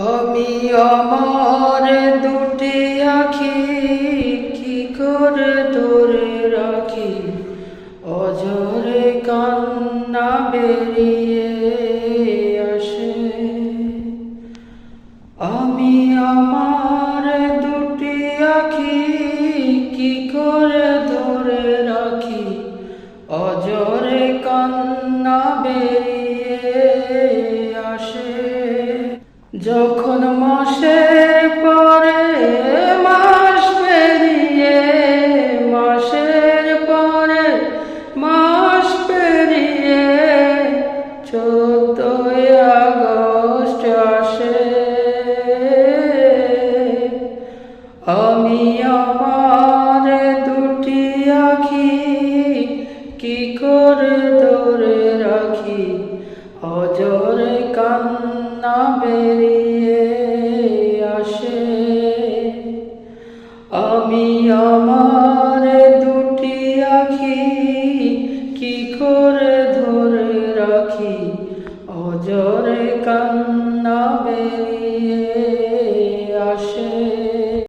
আমি আমার দুটি আখি কি করে ধরে রাখি? অজরে কান্না বেরিয়ে আসে। আমি আমার দুটি আখি কি করে ধরে রাখি? অজরে কান্না বেরিয়ে যখন মাসের পরে মাস পেরিয়ে, মাসের পরে মাস পেরিয়ে, চোদ্দই আগস্ট আসে। আমি আমার দুটি আখি কি করে ধরে রাখি? অজরে কান্না বেরিয়ে আমি আমার দুটি আখি কি করে ধরে রাখি? অজরে কান্না বেরিয়ে